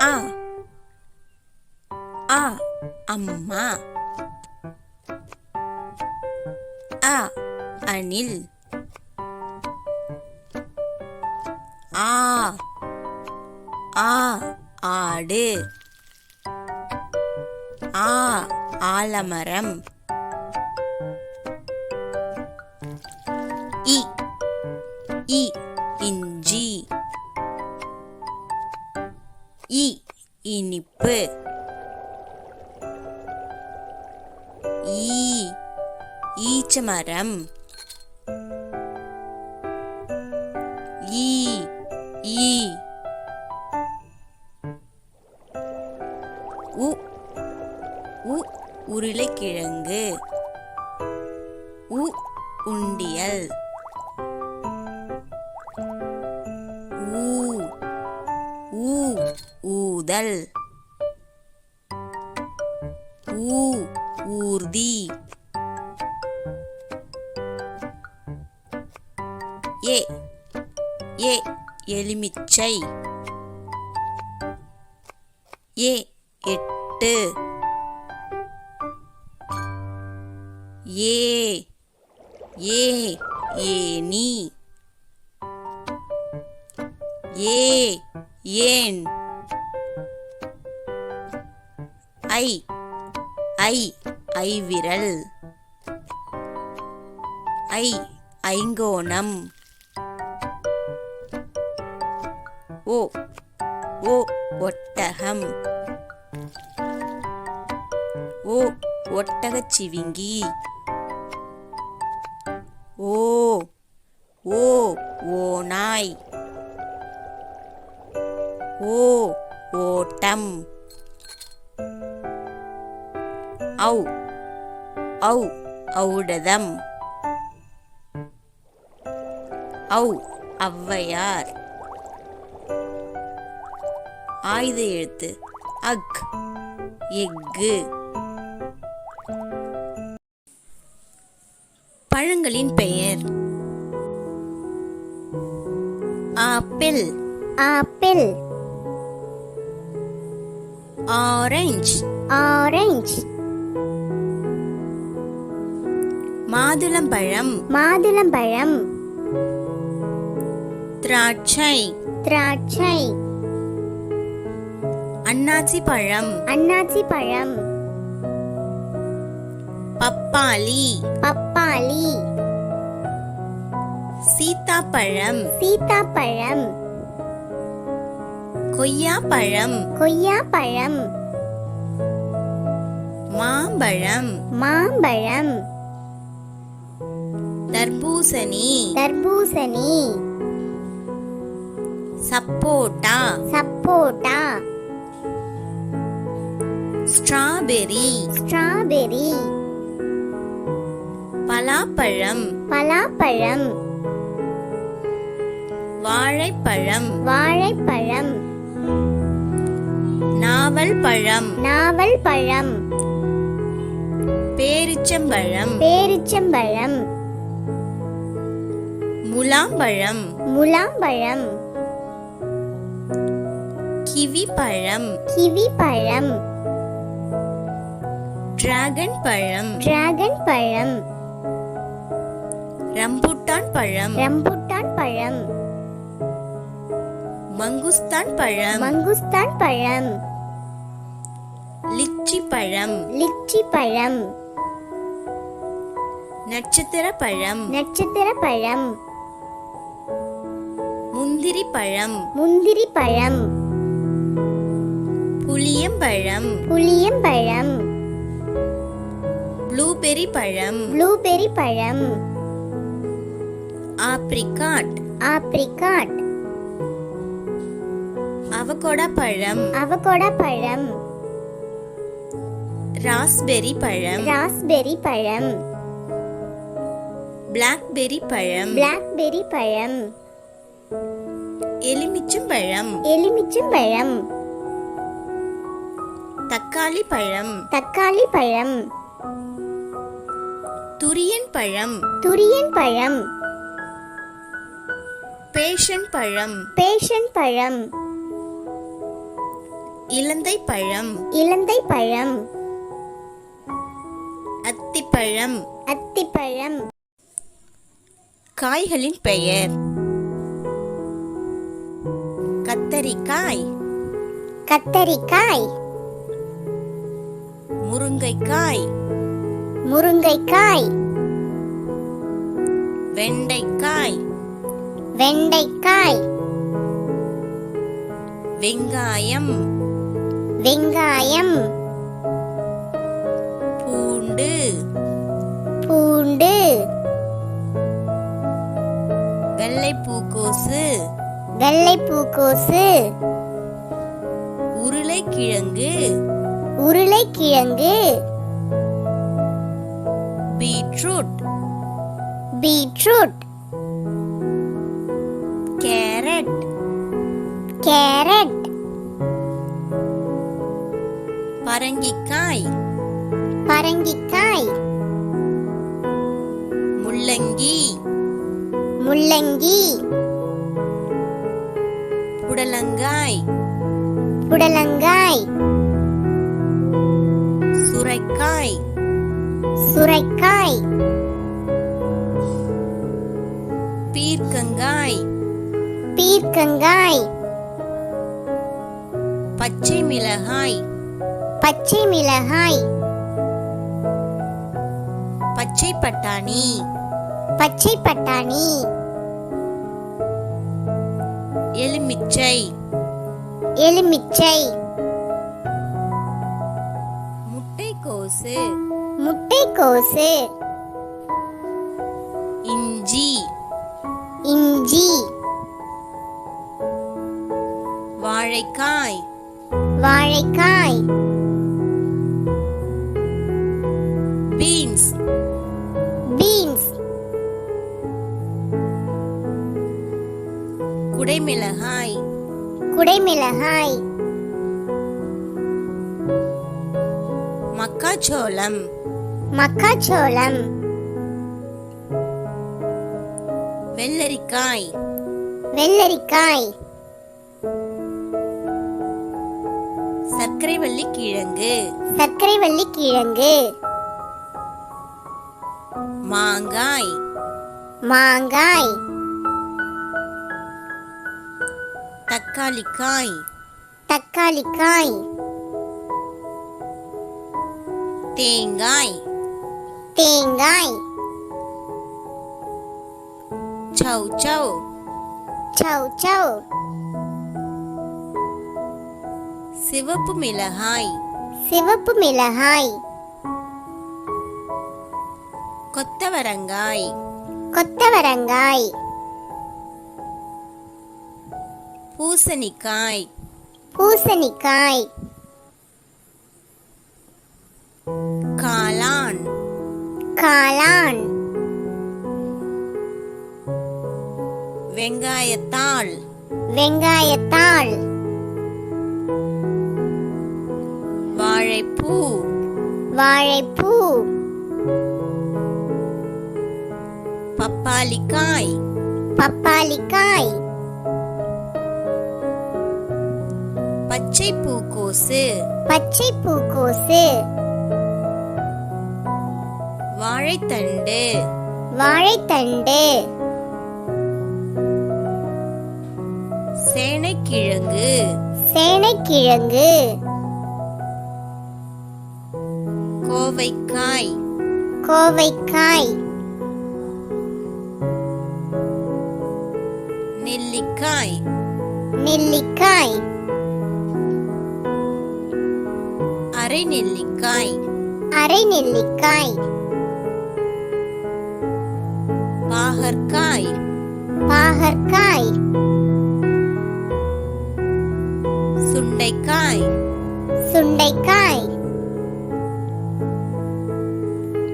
ஆ. ஆ அம்மா. ஆ அணில் ஆ ஆ ஆடு. ஆ ஆலமரம். இ இனிப்பு. ஈ ஈச்சமரம். ஏ ஏ எலுமிச்சை. ஏ எட்டு. ஏ ஏ ஏனி ஏ ஏன். ஐ ஐ ஐவிரல். ஐ ஐங்கோணம். ஓ ஒட்டகம். ஓ ஒட்டகச் சிவிங்கி. ஓ ஓ ஓநாய் ஓ ஓட்டம். ஔ ஔ ஔடதம். ஔ ஔவையார். ஆயுத எழுத்து. அக். எஃகு. பழங்களின் பெயர். ஆப்பிள். ஆப்பிள். ஆரஞ்சு. ஆரஞ்சு. மாதுளம்பழம். மாதுளம்பழம். திராட்சை. திராட்சை. அன்னாசி பழம். அன்னாசி பழம். பப்பாளி. பப்பாளி. சீத்தாப்பழம். சீத்தாப்பழம். கொய்யாப்பழம். கொய்யாப்பழம். மாம்பழம். மாம்பழம். தர்பூசணி. தர்பூசணி. சப்போட்டா. சப்போட்டா. ஸ்ட்ராபெரி ஸ்ட்ராபெரி பலாப்பழம். பலாப்பழம். வாழைப்பழம். வாழைப்பழம். நாவல் பழம் நாவல் பழம் பேரிச்சம்பழம். பேரிச்சம்பழம். முலாம்பழம். முலாம்பழம். கிவி பழம் கிவி பழம் டிராகன் பழம். டிராகன் பழம். ரம்புட்டான் பழம். ரம்புட்டான் பழம். மங்குஸ்தான் பழம். மங்குஸ்தான் பழம். லிச்சி பழம். லிச்சி பழம். நட்சத்திர பழம். நட்சத்திர பழம். முந்திரி பழம். முந்திரி பழம். புளியம்பழம் புளியம்பழம் ப்ளூபெரி பழம். ப்ளூபெரி பழம். ஆப்ரிகாட் ஆப்ரிகாட் அவகோடா பழம். அவகோடா பழம். ராஸ்பெரி பழம். ராஸ்பெரி பழம். பிளாக்பெரி பழம். பிளாக்பெரி பழம். எலுமிச்சம் பழம். எலுமிச்சம் பழம். தக்காளி பழம். தக்காளி பழம். துரியன் பழம். துரியன் பழம். பேஷன் பழம். பேஷன் பழம். இலந்தை பழம். இலந்தை பழம். அத்திப்பழம் அத்திப்பழம் காய்களின் பெயர். கத்தரிக்காய். கத்தரிக்காய். முருங்கைக்காய். முருங்கைக்காய். வெண்டைக்காய். வெண்டைக்காய். வெங்காயம். வெங்காயம். பூண்டு. பூண்டு. வெள்ளை பூக்கோசு வெள்ளை பூக்கோசு உருளைக்கிழங்கு. உருளைக்கிழங்கு. பீட்ரூட் பீட்ரூட் கேரட் கேரட் பரங்கிக்காய். பரங்கிக்காய். முள்ளங்கி. முள்ளங்கி. புடலங்காய். புடலங்காய். சுரைக்காய். சுரைக்காய். பீர்க்கங்காய். பீர்க்கங்காய். பச்சை மிளகாய். பச்சை மிளகாய். பச்சை பட்டாணி. பச்சை பட்டாணி. எலுமிச்சை. எலுமிச்சை. முட்டைக்கோசு. முட்டைக்கோசு இஞ்சி. இஞ்சி. வாழைக்காய். வாழைக்காய். பீன்ஸ். பீன்ஸ். குடைமிளகாய். குடைமிளகாய். மக்காச்சோளம். மக்காச்சோளம். வெள்ளரிக்காய். வெள்ளரிக்காய். சர்க்கரைவள்ளி கிழங்கு. சர்க்கரைவள்ளி கிழங்கு. மாங்காய். மாங்காய். தக்காளிக்காய். தக்காளிக்காய். தேங்காய். தேங்காய். சௌ சௌ. சௌ சௌ. சிவப்பு மிளகாய். சிவப்பு மிளகாய். கொத்தவரங்காய். கொத்தவரங்காய். பூசணிக்காய். பூசணிக்காய். காளான். வெங்காயத்தாள். வெங்காயத்தாள். வாழைப்பூ. வாழைப்பூ. பப்பாளிக்காய். பப்பாளிக்காய். பச்சை பூக்கோசு பச்சை பூக்கோசு வாழைத்தண்டு. வாழைத்தண்டு. சேனைக்கிழங்கு. சேனைக்கிழங்கு. கோவைக்காய். கோவைக்காய். நெல்லிக்காய். நெல்லிக்காய். அரை நெல்லிக்காய் அரை நெல்லிக்காய் பாகற்காய். பாகற்காய். சுண்டைக்காய். சுண்டைக்காய்.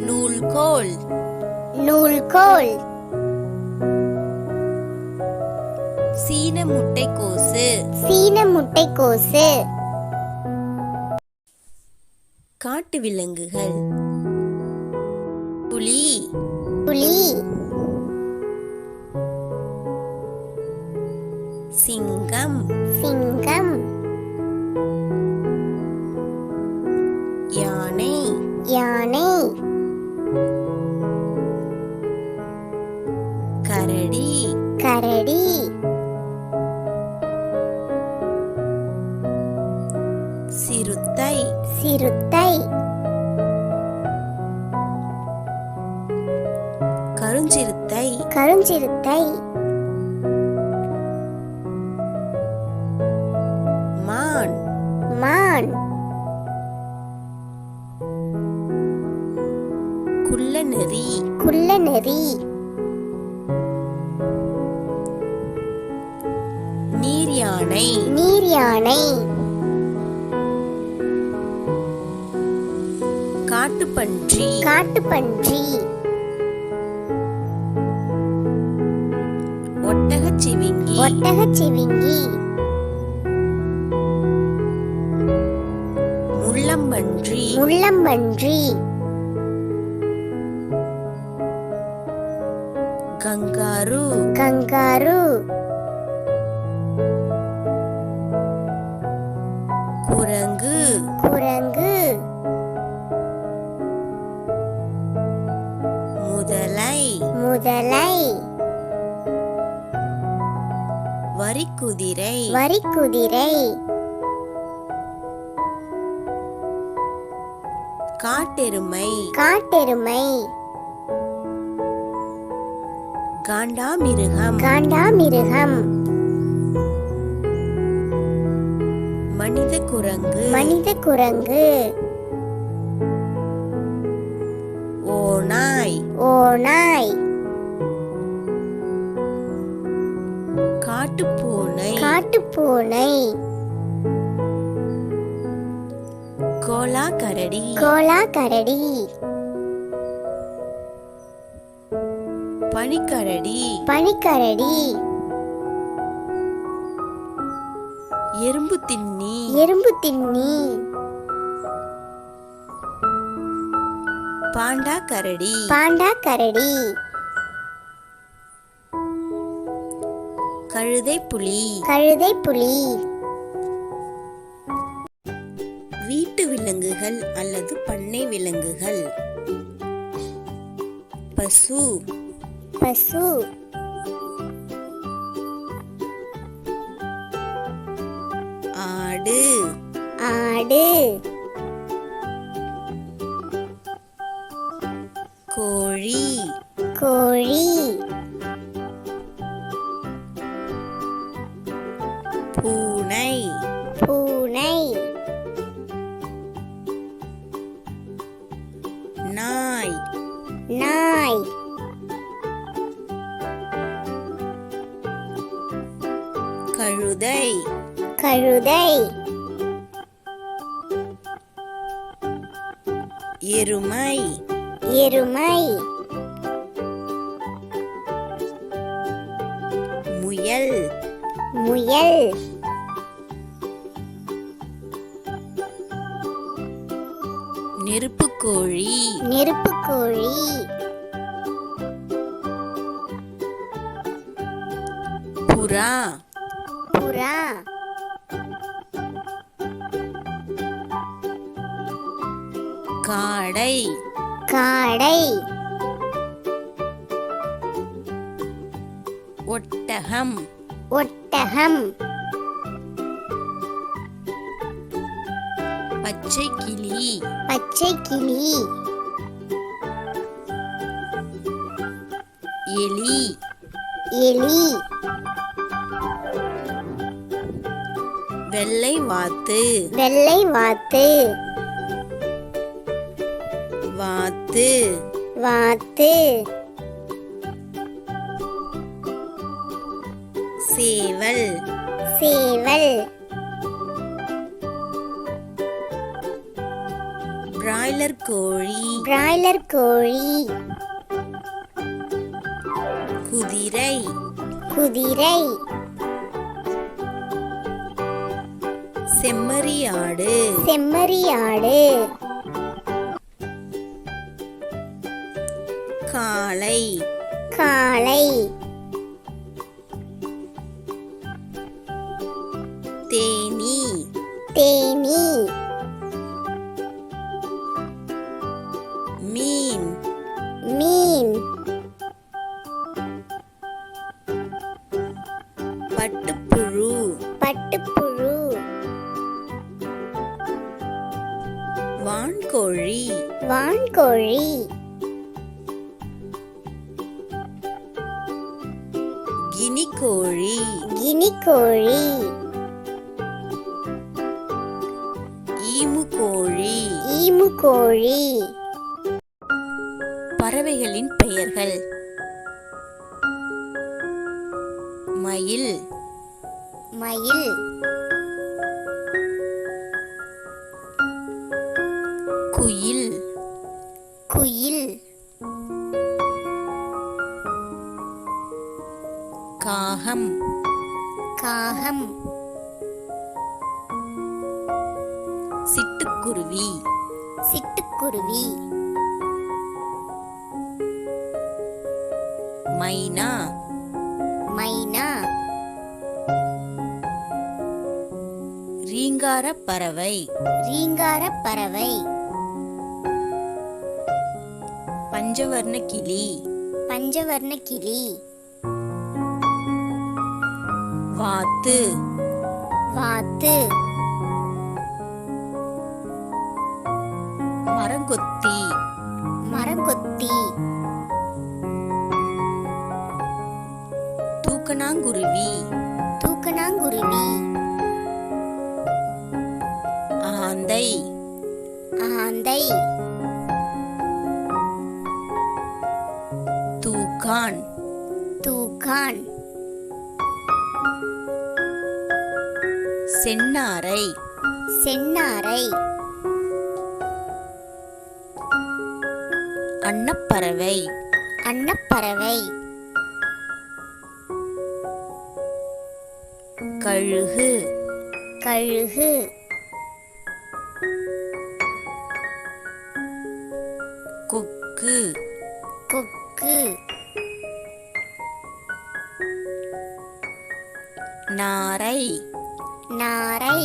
நூல்கோல். நூல்கோல். சீன முட்டைக்கோசு. சீன முட்டைக்கோசு. காட்டு விலங்குகள். புலி. மான் குள்ளநெறி குள்ளநெறி நீர் யானை. நீர் யானை. காட்டுப்பன்றி. காட்டுப்பன்றி. ஒட்டகச்சிவிங்கி ஒட்டகச்சிவிங்கி முள்ளம்பன்றி கங்காரு. கங்காரு. குரங்கு. குரங்கு. முதலை. முதலை. வரிக்குதிரை. வரிக்குதிரை. காட்டெருமை. காட்டெருமை. காண்டாமிருகம். காண்டாமிருகம். மனித குரங்கு மனித குரங்கு ஓநாய். ஓநாய். காட்டுப்பூனை. காட்டுப்பூனை. கோலா கரடி கோலா கரடி பனிக்கரடி. பனிக்கரடி. எறும்பு தின்னி எறும்பு தின்னி பாண்டா கரடி பாண்டா கரடி கழுதை புலி கழுதை புலி விலங்குகள் அல்லது பண்ணை விலங்குகள். பசு. பசு. ஆடு. ஆடு. கோழி. கோழி. கழுதை கழுதை எருமை. எருமை. முயல். முயல். நெருப்புக்கோழி நெருப்புக்கோழி புறா. புறா காடை. காடை. ஒட்டகம். ஒட்டகம். பச்சை கிளி. பச்சை கிளி. எலி. எலி. வெள்ளை வாத்து. வெள்ளை வாத்து. வாத்து. வாத்து. சேவல். சேவல். பிராய்லர் கோழி. பிராய்லர் கோழி. குதிரை. குதிரை. செம்மறியாடு செம்மறியாடு காளை. காளை. ஈமுக்கோழி. ஈமுக்கோழி. பறவைகளின் பெயர்கள். மயில். மயில். குயில். குயில். காகம். காகம். சிட்டுக்குருவி சிட்டுக்குருவி. மைனா. மைனா. ரீங்கார பறவை. ரீங்கார பறவை. பஞ்சவர்ண கிளி. பஞ்சவர்ண கிளி. வாத்து. வாத்து. மரங்கொத்தி. மரங்கொத்தி. தூக்கணாங்குருவி. தூக்கணாங்குருவி. ஆந்தை. ஆந்தை. தூக்கான். தூக்கான். சென்னாரை. சென்னாரை. அன்னப்பறவை. அன்னப்பறவை. கழுகு. கழுகு. கொக்கு. கொக்கு. நாரை. நாரை.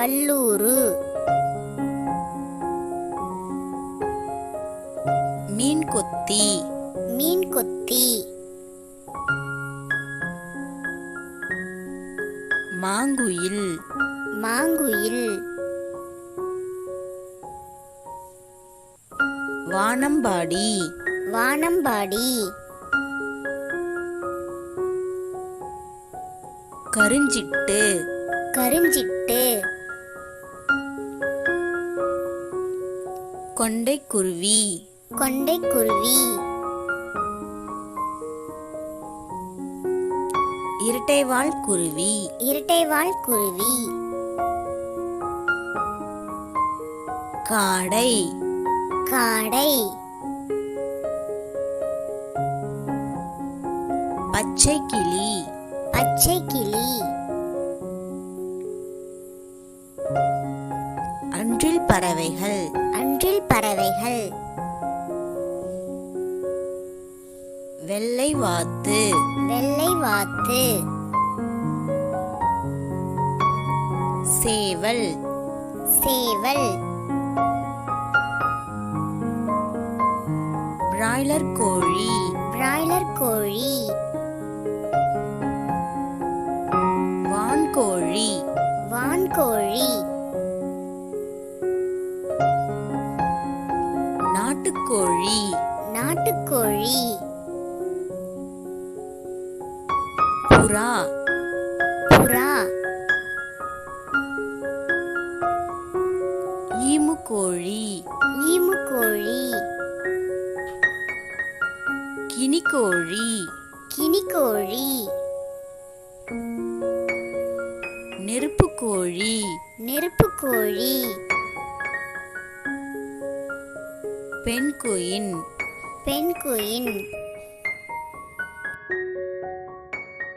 வல்லூரு. மீன் கொத்தி மீன் கொத்தி மாங்குயில். மாங்குயில். வானம்பாடி. வானம்பாடி. கருஞ்சிட்டு. கருஞ்சிட்டு. கொண்டைக்குருவி. கொண்டைக்குருவி. இரட்டைவால் குருவி. இரட்டைவால் குருவி. காடை. காடை. பச்சை கிளி. பச்சை கிளி. அன்றில் பறவைகள். பறவைகள். வெள்ளை வாத்து. வெள்ளை வாத்து. சேவல். சேவல். பிராய்லர் கோழி. பிராய்லர் கோழி. வான்கோழி. வான்கோழி. நாட்டுக்கோழி. நாட்டுக்கோழி. புறா. புறா. ஈமுக்கோழி. ஈமுக்கோழி. கினிக்கோழி. கினிக்கோழி. நெருப்புக்கோழி. நெருப்புக்கோழி. Penguin penguin